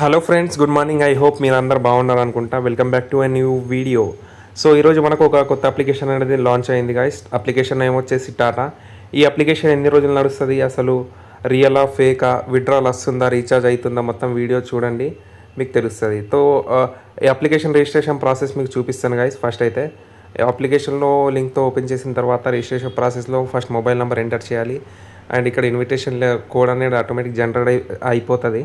Hello friends good morning I hope మీరు అందరు బాగున్నారు అనుకుంటా welcome back to a new video so ఈరోజు మనకు ఒక కొత్త అప్లికేషన్ అనేది లాంచ్ అయింది గాయస్ అప్లికేషన్ ఏమొచ్చేసి వచ్చేసి టాటా ఈ అప్లికేషన్ ఎన్ని రోజులు నడుస్తుంది? అసలు రియలా ఫేకా విడ్రాల్ వస్తుందా? రీఛార్జ్ అవుతుందా? మొత్తం వీడియో చూడండి. మీకు తెలుస్తుంది. సో ఈ అప్లికేషన్ రిజిస్ట్రేషన్ ప్రాసెస్ మీకు చూపిస్తాను గాయస్ ఫస్ట్ అయితే అప్లికేషన్లో లింక్తో ఓపెన్ చేసిన తర్వాత రిజిస్ట్రేషన్ ప్రాసెస్లో ఫస్ట్ మొబైల్ నెంబర్ ఎంటర్ చేయాలి. అండ్ ఇక్కడ ఇన్విటేషన్ కోడ్ అనేది ఆటోమేటిక్ జనరేట్ అయి అయిపోతుంది.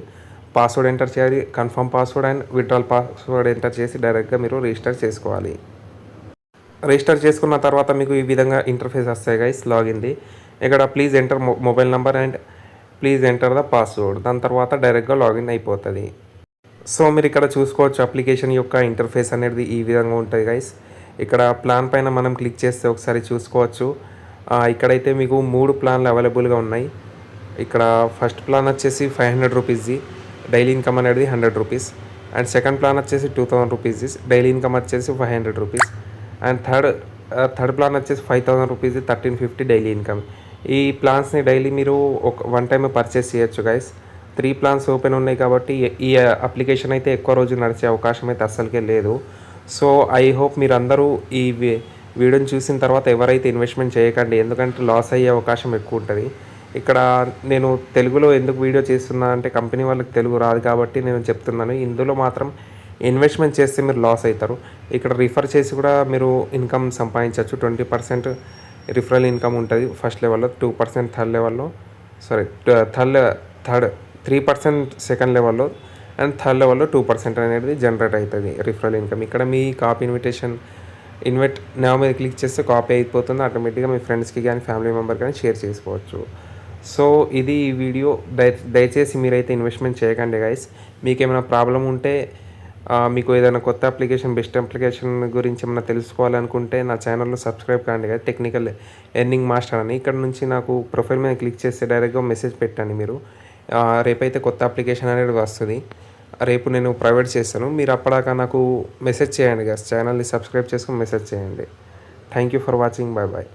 పాస్వర్డ్ ఎంటర్ చేయాలి confirm password and withdrawal password enter చేసి డైరెక్ట్గా మీరు రిజిస్టర్ చేసుకోవాలి. రిజిస్టర్ చేసుకున్న తర్వాత మీకు ఈ విధంగా ఇంటర్ఫేస్ వస్తాయి గైస్ లాగిన్ది ఇక్కడ please enter mobile number and please enter the password దాని తర్వాత డైరెక్ట్గా లాగిన్ అయిపోతుంది. సో మీరు ఇక్కడ చూసుకోవచ్చు అప్లికేషన్ యొక్క ఇంటర్ఫేస్ అనేది ఈ విధంగా ఉంటుంది గైస్ ఇక్కడ ప్లాన్ పైన మనం క్లిక్ చేస్తే ఒకసారి చూసుకోవచ్చు. ఇక్కడైతే మీకు మూడు ప్లాన్లు అవైలబుల్గా ఉన్నాయి. ఇక్కడ ఫస్ట్ ప్లాన్ వచ్చేసి ఫైవ్ హండ్రెడ్ రూపీస్ది డైలీ ఇన్కమ్ అనేది hundred rupees. And second plan వచ్చేసి two thousand rupees daily income వచ్చేసి five hundred rupees. And third third plan వచ్చేసి five thousand rupees thirteen fifty daily income. ఈ ప్లాన్స్ని డైలీ మీరు ఒక వన్ టైం పర్చేస్ చేయొచ్చు గైస్ త్రీ ప్లాన్స్ ఓపెన్ ఉన్నాయి కాబట్టి ఈ- అప్లికేషన్ అయితే ఎక్కువ రోజులు నడిచే అవకాశం అయితే అస్సలకే లేదు. సో ఐ హోప్ మీరు అందరూ ఈ వీడియోని చూసిన తర్వాత ఎవరైతే ఇన్వెస్ట్మెంట్ చేయకండి. ఎందుకంటే లాస్ అయ్యే అవకాశం ఎక్కువ ఉంటుంది. ఇక్కడ నేను తెలుగులో ఎందుకు వీడియో చేస్తున్నా అంటే కంపెనీ వాళ్ళకి తెలుగు రాదు కాబట్టి నేను చెప్తున్నాను. ఇందులో మాత్రం ఇన్వెస్ట్మెంట్ చేస్తే మీరు లాస్ అవుతారు ఇక్కడ రిఫర్ చేసి కూడా మీరు ఇన్కమ్ సంపాదించవచ్చు. ట్వంటీ పర్సెంట్ రిఫరల్ ఇన్కమ్ ఉంటుంది ఫస్ట్ లెవెల్లో టూ పర్సెంట్ థర్డ్ లెవెల్లో sorry third third three percent second లెవెల్లో అండ్ థర్డ్ లెవెల్లో టూ పర్సెంట్ అనేది జనరేట్ అవుతుంది రిఫరల్ ఇన్కమ్. ఇక్కడ మీ కాపీ ఇన్విటేషన్ ఇన్వైట్ నా మీద క్లిక్ చేస్తే కాపీ అయిపోతుంది. ఆటోమేటిక్గా మీ ఫ్రెండ్స్కి కానీ ఫ్యామిలీ మెంబర్ కానీ షేర్ చేసుకోవచ్చు. సో ఇది ఈ వీడియో. దయ దయచేసి మీరైతే ఇన్వెస్ట్మెంట్ చేయకండి గైస్. మీకు ఏమైనా ప్రాబ్లం ఉంటే మీకు ఏదైనా కొత్త అప్లికేషన్ బెస్ట్ అప్లికేషన్ గురించి ఏమైనా తెలుసుకోవాలనుకుంటే నా ఛానల్లో సబ్స్క్రైబ్ కాండి కదా టెక్నికల్ ఎర్నింగ్ మాస్టర్ అని. ఇక్కడ నుంచి నాకు ప్రొఫైల్ మీద క్లిక్ చేస్తే డైరెక్ట్గా మెసేజ్ పెట్టండి మీరు. రేపైతే కొత్త అప్లికేషన్ అనేది వస్తుంది. రేపు నేను ప్రైవేట్ చేస్తాను. మీరు అప్పటిదాకా నాకు మెసేజ్ చేయండి కదా ఛానల్ని సబ్స్క్రైబ్ చేసుకుని మెసేజ్ చేయండి. Thank you for watching. Bye bye